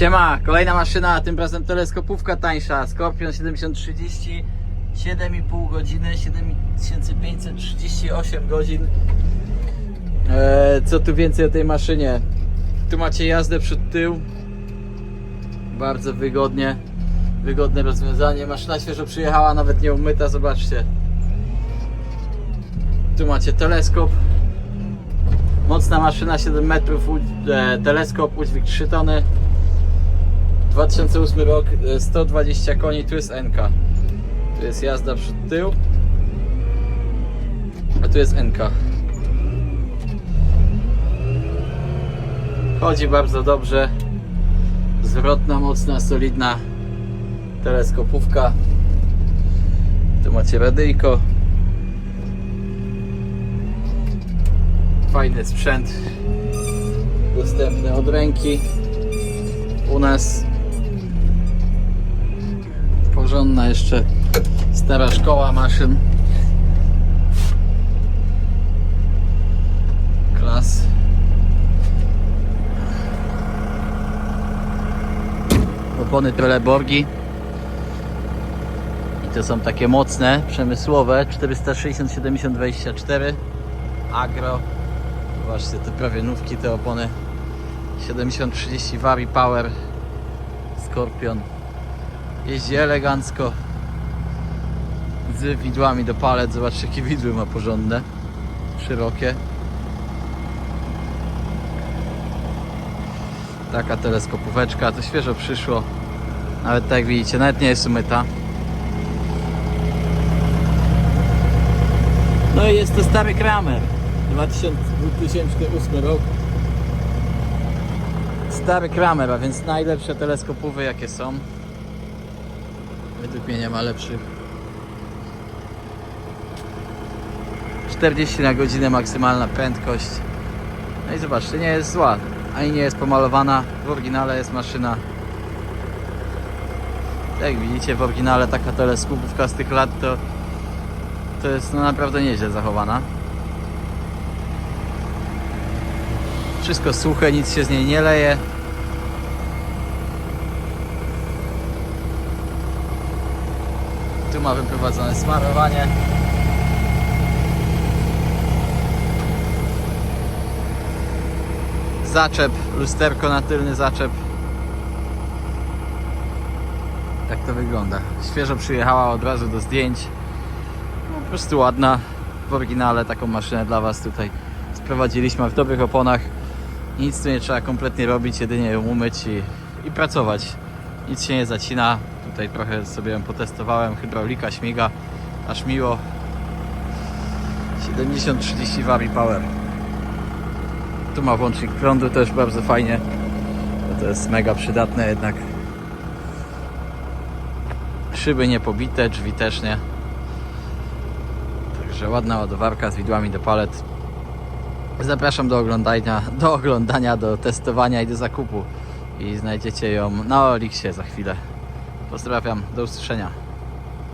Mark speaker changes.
Speaker 1: Siema, kolejna maszyna, tym razem teleskopówka tańsza, Scorpion 7030, 7,5 godziny, 7538 godzin. Eee, co tu więcej o tej maszynie? Tu macie jazdę przed tył, bardzo wygodnie, wygodne rozwiązanie. Maszyna świeżo przyjechała, nawet nie umyta, zobaczcie. Tu macie teleskop, mocna maszyna, 7 metrów, e, teleskop, udźwig 3 tony. 2008 rok, e, 120 koni, tu jest NK. Tu jest jazda przed tył. A tu jest NK. Chodzi bardzo dobrze. Zwrotna, mocna, solidna teleskopówka. Tu macie radyjko. Fajny sprzęt. Dostępny od ręki. U nas porządna jeszcze stara szkoła maszyn. Klas. Opony Trelleborgi. I to są takie mocne, przemysłowe 460 70 24 Agro. Zobaczcie te prawie nówki, te opony 70-30 Vari Power Scorpion jeździ elegancko. Z widłami do palet zobaczcie jakie widły ma porządne. Szerokie. Taka teleskopóweczka to świeżo przyszło. Nawet tak jak widzicie nawet nie jest umyta. No i jest to stary Kramer. 2000 2008 rok. Stary Kramer, a więc najlepsze teleskopówy jakie są. Według mnie nie ma lepszych. 40 na godzinę maksymalna prędkość. No i zobaczcie, nie jest zła. Ani nie jest pomalowana. W oryginale jest maszyna. Jak widzicie w oryginale taka teleskopówka z tych lat to, to jest no naprawdę nieźle zachowana. Wszystko suche, nic się z niej nie leje. Tu ma wyprowadzone smarowanie. Zaczep, lusterko na tylny zaczep. Tak to wygląda. Świeżo przyjechała od razu do zdjęć. No, po prostu ładna. W oryginale taką maszynę dla Was tutaj sprowadziliśmy w dobrych oponach. Nic tu nie trzeba kompletnie robić, jedynie ją umyć i, i pracować. Nic się nie zacina. Tutaj trochę sobie potestowałem. Hydraulika śmiga, aż miło. 70-30 Vari Power. Tu ma włącznik prądu też bardzo fajnie. Bo to jest mega przydatne jednak. Szyby nie pobite, drzwi też nie. Także ładna ładowarka z widłami do palet. Zapraszam do oglądania, do oglądania, do testowania i do zakupu. I znajdziecie ją na Olixie za chwilę. Pozdrawiam, do usłyszenia.